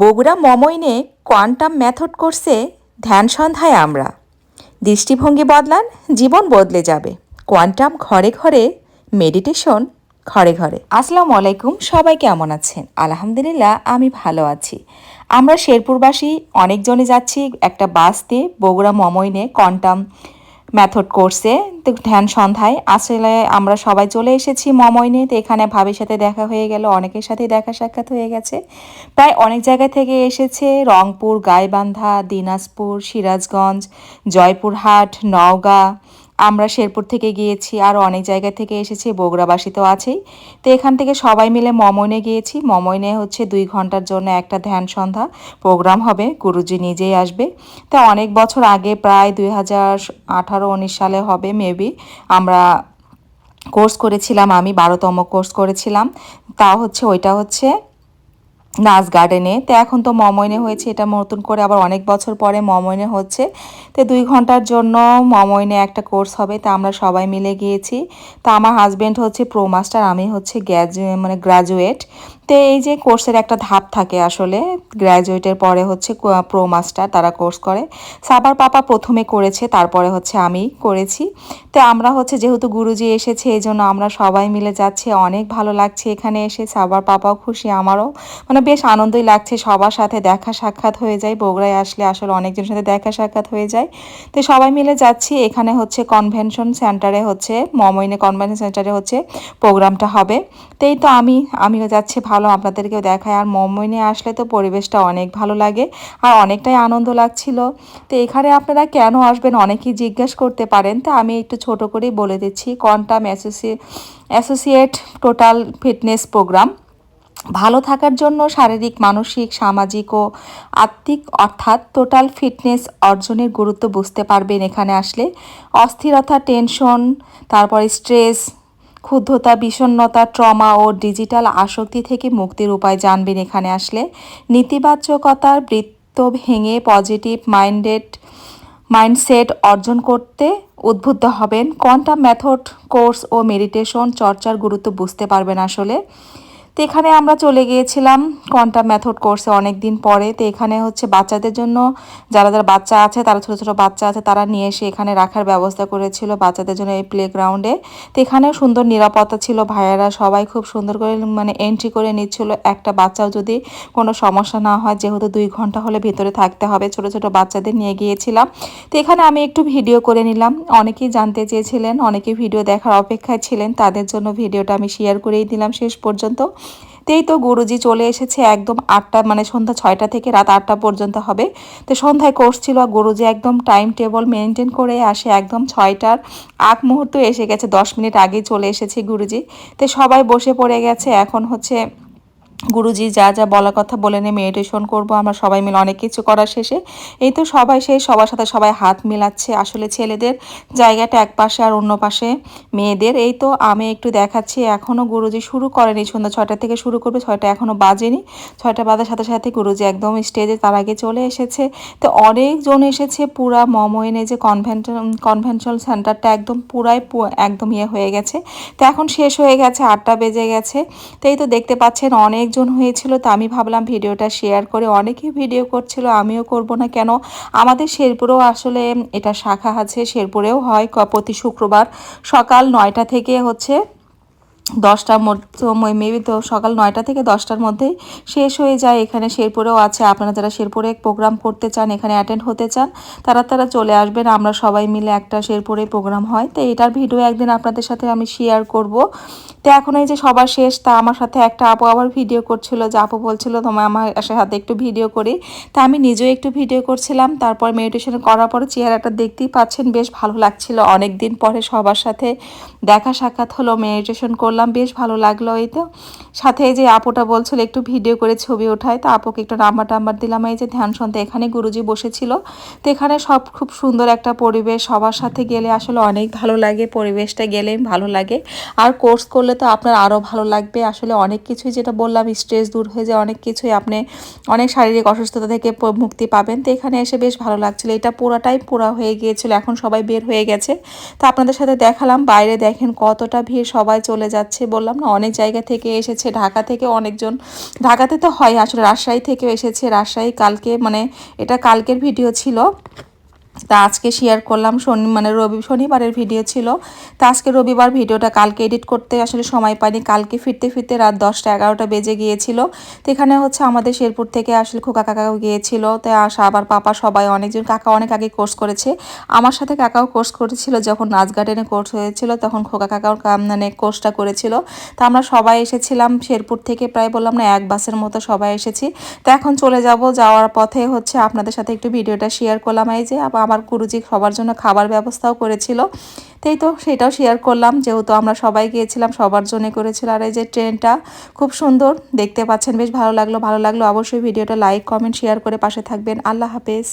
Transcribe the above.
Bogura মমইনে quantum method কোর্সে ধ্যান সন্ধ্যায় আমরা। দৃষ্টিভঙ্গি বদলান, জীবন বদলে যাবে। কোয়ান্টাম ঘরে ঘরে, মেডিটেশন ঘরে ঘরে। আসসালামু আলাইকুম, সবাই কেমন আছেন? আলহামদুলিল্লাহ, আমি ভালো আছি। আমরা শেরপুরবাসী অনেকজনে যাচ্ছি একটা বাস দিয়ে বগুড়া মমইনে কোয়ান্টাম মেথড কোর্সে। তো ধ্যান সন্ধ্যায়। আসলে আমরা সবাই চলে এসেছি মময়নে তো এখানে ভাবির সাথে দেখা হয়ে গেল, অনেকের সাথে দেখা সাক্ষাৎ হয়ে গেছে। প্রায় অনেক জায়গা থেকে এসেছে রংপুর, গাইবান্ধা, দিনাজপুর, সিরাজগঞ্জ, জয়পুরহাট, নওগাঁ। আমরা শেরপুর থেকে গিয়েছি আর অনেক জায়গা থেকে এসেছি বগুড়াবাসী তো আছেই। তো এখান থেকে সবাই মিলে মমইনে গিয়েছি। মমইনে হচ্ছে দুই ঘণ্টার জন্য একটা ধ্যান সন্ধ্যা প্রোগ্রাম হবে, গুরুজি নিজেই আসবে। তো অনেক বছর আগে, প্রায় দুই হাজার আঠারো উনিশ সালে হবে, মেবি আমরা কোর্স করেছিলাম, আমি বারোতম কোর্স করেছিলাম। তা হচ্ছে, ওইটা হচ্ছে নাচ গার্ডেনে। তো এখন তো মমইনে হয়েছে, এটা নতুন করে আবার অনেক বছর পরে মমইনে হচ্ছে। তো দুই ঘণ্টার জন্য মমইনে একটা কোর্স হবে, তা আমরা সবাই মিলে গিয়েছি। তা আমার হাজব্যান্ড হচ্ছে প্রো মাস্টার আমি হচ্ছে গ্র্যাজুয়ে মানে গ্র্যাজুয়েট তো এই যে কোর্সের একটা ধাপ থাকে আসলে গ্র্যাজুয়েটের পরে হচ্ছে প্রো মাস্টার তারা কোর্স করে। সাবার পাপা প্রথমে করেছে, তারপরে হচ্ছে আমি করেছি। তো আমরা হচ্ছে যেহেতু গুরুজি এসেছে এই জন্য আমরা সবাই মিলে যাচ্ছি, অনেক ভালো লাগছে এখানে এসে সাবার পাপাও খুশি, আমারও। মানে বেশ আনন্দই লাগছে, সবার সাথে দেখা সাক্ষাৎ হয়ে যায়, বগুড়ায় আসলে আসলে অনেকজনের সাথে দেখা সাক্ষাৎ হয়ে যায়। তো সবাই মিলে যাচ্ছি, এখানে হচ্ছে কনভেনশন সেন্টারে হচ্ছে, মমইনে কনভেনশন সেন্টারে হচ্ছে প্রোগ্রামটা হবে। তো এই তো আমি, আমিও যাচ্ছি ভালো আপনাদেরকেও দেখায়। আর মমইনে আসলে তো পরিবেশটা অনেক ভালো লাগে আর অনেকটাই আনন্দ লাগছিল। তো এখানে আপনারা কেন আসবেন অনেকেই জিজ্ঞেস করতে পারেন। তো আমি একটু ছোট করেই বলে দিচ্ছি, কোয়ান্টাম অ্যাসোসিয়ে অ্যাসোসিয়েট টোটাল ফিটনেস প্রোগ্রাম। ভালো থাকার জন্য শারীরিক, মানসিক, সামাজিক ও আত্মিক অর্থাৎ টোটাল ফিটনেস অর্জনের গুরুত্ব বুঝতে পারবেন এখানে আসলে। অস্থিরতা, টেনশন, তারপর স্ট্রেস ক্ষুদ্ধতা বিষণ্নতা ট্রমা ও ডিজিটাল আসক্তি থেকে মুক্তির উপায় জানবেন এখানে আসলে। নেতিবাচকতার বৃত্ত ভেঙে পজিটিভ মাইন্ডেড, মাইন্ডসেট অর্জন করতে উদ্বুদ্ধ হবেন। কোয়ান্টাম মেথড, কোর্স ও মেডিটেশন চর্চার গুরুত্ব বুঝতে পারবেন আসলে। তো এখানে আমরা চলে গিয়েছিলাম কোয়ান্টাম মেথড কোর্সে অনেক দিন পরে। তো এখানে হচ্ছে বাচ্চাদের জন্য যারা যারা বাচ্চা আছে, তারা ছোটো ছোটো বাচ্চা আছে, তারা নিয়ে এসে এখানে রাখার ব্যবস্থা করেছিল বাচ্চাদের জন্য এই প্লে গ্রাউন্ডে তো এখানেও সুন্দর নিরাপত্তা ছিল, ভাইয়েরা সবাই খুব সুন্দর করে মানে এন্ট্রি করে নিচ্ছিল। একটা বাচ্চাও যদি কোনো সমস্যা না হয়, যেহেতু দুই ঘণ্টা হলে ভিতরে থাকতে হবে, ছোট ছোট বাচ্চাদের নিয়ে গিয়েছিলাম। তো এখানে আমি একটু ভিডিও করে নিলাম। অনেকেই জানতে চেয়েছিলেন, অনেকে ভিডিও দেখার অপেক্ষায় ছিলেন, তাদের জন্য ভিডিওটা আমি শেয়ার করেই দিলাম শেষ পর্যন্ত। তেই তো গুরুজি চলে এসেছে একদম আটটা মানে সন্ধ্যা ছয়টা থেকে রাত আটটা পর্যন্ত হবে। তো সন্ধ্যায় কোর্স ছিল গুরুজি একদম টাইম টেবল মেনটেন করে আসে একদম ছয়টার আগ মুহূর্ত এসে গেছে, দশ মিনিট আগেই চলে এসেছে গুরুজি। তো সবাই বসে পড়ে গেছে, এখন হচ্ছে গুরুজি যা যা বলার কথা বলে নিয়ে মেডিটেশন করব, আমরা সবাই মিলে অনেক কিছু করার শেষে। এই তো সবাই সেই সবার সাথে সবাই হাত মিলাচ্ছে। আসলে ছেলেদের জায়গাটা এক পাশে আর অন্য পাশে মেয়েদের। এই তো আমি একটু দেখাচ্ছি এখনও গুরুজি শুরু করেনি। সন্ধ্যা ছয়টা থেকে শুরু করবে, ছয়টা এখনও বাজেনি। ছয়টা বাজার সাথে সাথে গুরুজি একদম স্টেজে তার আগে চলে এসেছে। তো অনেকজন এসেছে, পুরা মমইনে যে কনভেনশন কনভেনশন সেন্টারটা একদম পুরাই একদম ইয়ে হয়ে গেছে। তো এখন শেষ হয়ে গেছে, আটটা বেজে গেছে। তো এই তো দেখতে পাচ্ছেন অনেক অনেকজন হয়েছিল তো আমি ভাবলাম ভিডিওটা শেয়ার করে অনেকেই ভিডিও করছিল, আমিও করব না কেন? আমাদের শেরপুরেও আসলে এটা শাখা আছে, শেরপুরেও হয় প্রতি শুক্রবার সকাল নয়টা থেকে হচ্ছে দশটার মধ্যে মেবি তো সকাল নয়টা থেকে দশটার মধ্যেই শেষ হয়ে যায়। এখানে শেরপুরেও আছে, আপনারা যারা শেরপুরে প্রোগ্রাম করতে চান, এখানে অ্যাটেন্ড হতে চান, তারা তারা চলে আসবেন, আমরা সবাই মিলে একটা শেরপুরে প্রোগ্রাম হয়। তো এটার ভিডিও একদিন আপনাদের সাথে আমি শেয়ার করব। তো এখন এই যে সবার শেষ, তা আমার সাথে একটা আপু আবার ভিডিও করছিল যে আপু বলছিল তোমার আমার সাথে একটু ভিডিও করি। তা আমি নিজেও একটু ভিডিও করছিলাম। তারপর মেডিটেশন করার পরে চেহারাটা দেখতেই পাচ্ছেন, বেশ ভালো লাগছিল। অনেক দিন পরে সবার সাথে দেখা সাক্ষাৎ হলো মেডিটেশন করলাম, বেশ ভালো লাগল এই তো। সাথে এই যে আপুটা বলছিল, একটু ভিডিও করে ছবি ওঠায়। তো আপুকে একটু নাম্বার টাম্বার দিলাম, এই যে ধ্যান শুনতে এখানে গুরুজি বসেছিল। তো এখানে সব খুব সুন্দর একটা পরিবেশ, সবার সাথে গেলে আসলে অনেক ভালো লাগে, পরিবেশটা গেলে ভালো লাগে। আর কোর্স করলে তো আপনার আরও ভালো লাগবে। আসলে অনেক কিছুই যেটা বললাম স্ট্রেস দূর হয়ে যায়, অনেক কিছুই আপনি অনেক শারীরিক অসুস্থতা থেকে মুক্তি পাবেন। তো এখানে এসে বেশ ভালো লাগছিল। এটা পুরাটাই পুরা হয়ে গিয়েছিল, এখন সবাই বের হয়ে গেছে। তো আপনাদের সাথে দেখালাম, বাইরে দেখেন কতটা ভিড়, সবাই চলে যাচ্ছে বললাম না, অনেক জায়গা থেকে এসেছে, ঢাকা থেকে অনেকজন, ঢাকাতে তো হয়, আসলে রাজশাহী থেকেও এসেছে, রাজশাহী কালকে মানে এটা কালকের ভিডিও ছিল। তা আজকে শেয়ার করলাম। শনি মানে রবি শনিবারের ভিডিও ছিল। তা আজকে রবিবার ভিডিওটা কালকে এডিট করতে আসলে সময় পাইনি। কালকে ফিরতে ফিরতে রাত দশটা এগারোটা বেজে গিয়েছিল। তো এখানে হচ্ছে আমাদের শেরপুর থেকে আসলে খোকা কাকাও গিয়েছিল। তো আসা আবার পাপা সবাই অনেকজন কাকা অনেক আগে কোর্স করেছে। আমার সাথে কাকাও কোর্স করেছিল। যখন নাচ গার্ডেনে কোর্স হয়েছিল, তখন খোকা কাকাও মানে কোর্সটা করেছিল। তো আমরা সবাই এসেছিলাম শেরপুর থেকে। প্রায় বললাম, না, এক বাসের মতো সবাই এসেছি। তো এখন চলে যাব যাওয়ার পথে হচ্ছে আপনাদের সাথে একটু ভিডিওটা শেয়ার করলাম। এই যে আবার আমার গুরুজি সবার জন্য খাবার ব্যবস্থাও করেছিল। তাই তো সেটাও শেয়ার করলাম। যেহেতু আমরা সবাই গিয়েছিলাম, সবার জন্য করেছিল। আর এই যে ট্রেনটা খুব সুন্দর, দেখতে পাচ্ছেন, বেশ ভালো লাগল। ভালো লাগল অবশ্যই ভিডিওটা লাইক কমেন্ট শেয়ার করে পাশে থাকবেন। আল্লাহ হাফেজ।